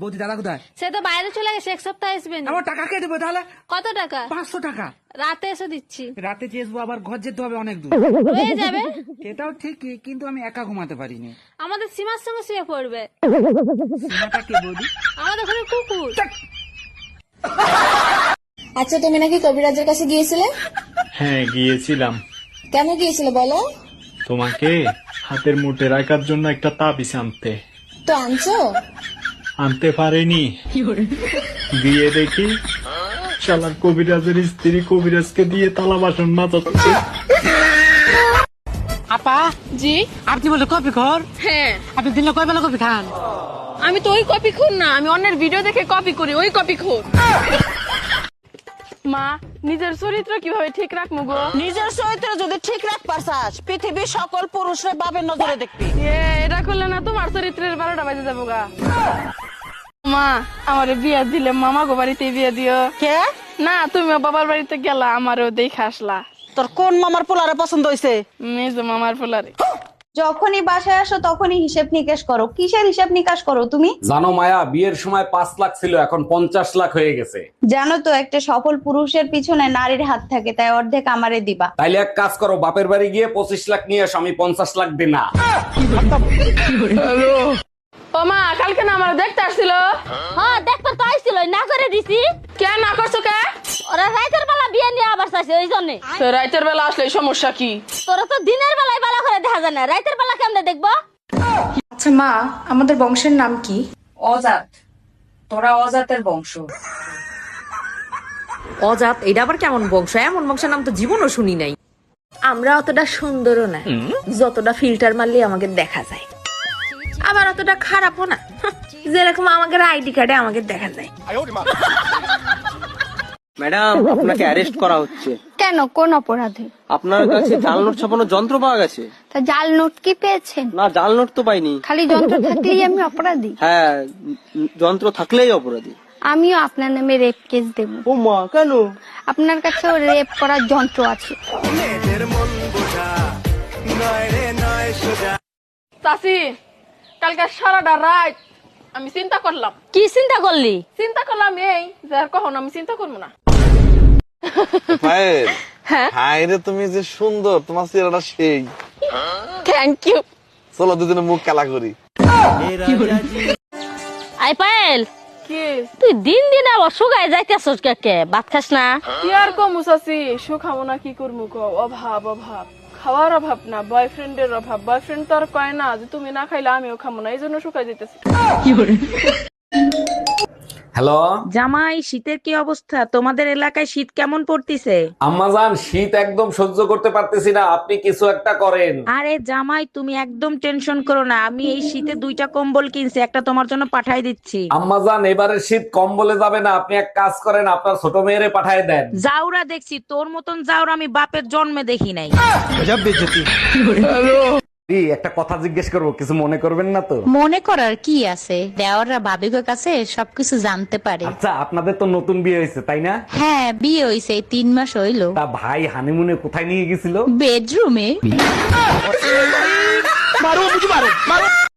বৌদি দাদা কোথায়? সে তো বাইরে চলে গেছে এক সপ্তাহ আসবে না। আমার টাকা কে দেবো তাহলে? কত টাকা? পাঁচশো টাকা। রাতে এসে দিচ্ছি। রাতে চেয়েছবো আবার ঘর যেতে হবে অনেক দূর। হয়ে যাবে। এটাও ঠিক কিন্তু আমি একা ঘুমাতে পারিনি। আমাদের সীমার সঙ্গে শুয়ে পড়বে। সীমাটা কে বৌদি? আমাদের ঘরে কুকুর। আচ্ছা তুমি নাকি কবিরাজের কাছে গিয়েছিলে? হ্যাঁ গিয়েছিলাম। কেন গিয়েছিলে বলো? তোমাকে হাতের মুঠে রাখার জন্য একটা তাবিজ আনতে। তো আনছো? আনতে পারেনি। দিয়ে দেখি শালার কবিরাজের স্ত্রী কবিরাজকে দিয়ে তালা বাসন মাজাচ্ছে। আপা? জি? আপনি বলে কপি খর? হ্যাঁ। আপনি দিলে কয় বেলা কপি খান? আমি তো ওই কপি খুন না আমি অন্যের ভিডিও দেখে কপি করি ওই কপি খুন। মা নিজের চরিত্র কীভাবে ঠিক রাখব গো? নিজের চরিত্র যদি ঠিক রাখবার চাস পৃথিবীর সকল পুরুষরা বাবের নজরে দেখবি। এ, এটা করলে না তোমার চরিত্রের বারোটা বাজে যাব গা। মা আমার বিয়া দিলে মামা গো বাড়িতে বিয়ে দিও। কে? না তুমিও বাবার বাড়িতে গেলা আমারও দেখে আসলা। তোর কোন মামার পোলারে পছন্দ হয়েছে মেজ মামার ফুলারে যখনই বাসায় আসো তখনই হিসেব নিকেশ করো। কিসের হিসাব নিকাশ করো তুমি? জানো মায়া বিয়ের সময় পাঁচ লাখ ছিল এখন পঞ্চাশ লাখ হয়ে গেছে। জানো তো একটা সফল পুরুষের পিছনে নারীর হাত থাকে তাই অর্ধেক আমারে দিবা। তাইলে এক কাজ করো বাপের বাড়ি গিয়ে পঁচিশ লাখ নিয়ে আসো আমি পঞ্চাশ লাখ দিই না ও মা কালকে না আমার দেখতে আসছিল? হ্যাঁ দেখতে তো আইছিল না করে দিছি। কে না করছ কে? ওরা রাতের বেলা বিয়ে নিয়ে আবার চাইছে ওই জন্যে। তো রাতের বেলা আসলে সমস্যা কি? তোরা তো দিনের বেলায় বেলা করে দেখা যায় না রাতের বেলা কেমনে দেখব? আচ্ছা মা আমাদের বংশের নাম কি? অজাত। তোরা অজাতের বংশ। অজাত এটা আবার কেমন বংশ? এমন বংশের নাম তো জীবনও শুনি নাই। আমরা অতটা সুন্দরও না। যতটা ফিল্টার মারলে আমাকে দেখা যায়। আবার অতটা খারাপও না। যেরকম আমাদের আইডি কার্ডে আমাকে দেখা যায়। ম্যাডাম আপনাকে অ্যারেস্ট করা হচ্ছে। কেন? কোন অপরাধে? আপনার কাছে জাল নোট ছাপানোর যন্ত্র পাওয়া গেছে। তা জাল নোট কি পেয়েছেন? না জাল নোট তো পাইনি। খালি যন্ত্র থাকলেই আমি অপরাধী? হ্যাঁ যন্ত্র থাকলেই অপরাধী। আমিও আপনার নামে রেপ কেস দেব। ও মা কেন? আপনার কাছেও রেপ করার যন্ত্র আছে। চাষি কালকে সারাটা রাত আমি চিন্তা করলাম। কি চিন্তা করলি? চিন্তা করলাম এই যে আর কখনো আমি চিন্তা করব না। হ্যাঁ? রে তুমি যে সুন্দর তোমার চেহারাটা সেই। থ্যাংক ইউ চলো দুজনে মুখ খেলা করি। আই পায়েল কি? তুই দিন দিন আবার শুকায় যাইতেছস কে কে? ভাত খাস না? কি আর কমু চাষি সুখামো না কি করব অভাব অভাব। খাওয়ার অভাব না বয়ফ্রেন্ডের অভাব। বয়ফ্রেন্ড তো আর কয় না যে তুমি না খাইলে আমিও খামো না এই জন্য শুকাই যেতেছি হ্যালো জামাই শীতের কি অবস্থা? তোমাদের এলাকায় শীত কেমন পড়তিছে? আম্মাজান শীত একদম সহ্য করতে পারতেছি না। আপনি কিছু একটা করেন। আরে জামাই তুমি একদম টেনশন করো না। আমি এই শীতে দুইটা কম্বল কিনছি একটা তোমার জন্য পাঠাই দিচ্ছি। আম্মাজান এবারে শীত কম্বলে যাবে না। আপনি এক কাজ করেন আপনার ছোট মেয়েরে পাঠায় দেন। যাওরা দেখছি তোর মতন যাওরা আমি বাপের জন্মে দেখি নাই। এই, একটা কথা জিজ্ঞেস করব কিছু মনে করবেন না তো? মনে করার কি আছে? দেওয়াররা ভাবিকের কাছে সবকিছু জানতে পারে। আচ্ছা আপনাদের তো নতুন বিয়ে হয়েছে তাই না? হ্যাঁ বিয়ে হয়েছে এই তিন মাস হইল। তা ভাই হানিমুনে কোথায় নিয়ে গেছিল? বেডরুমে।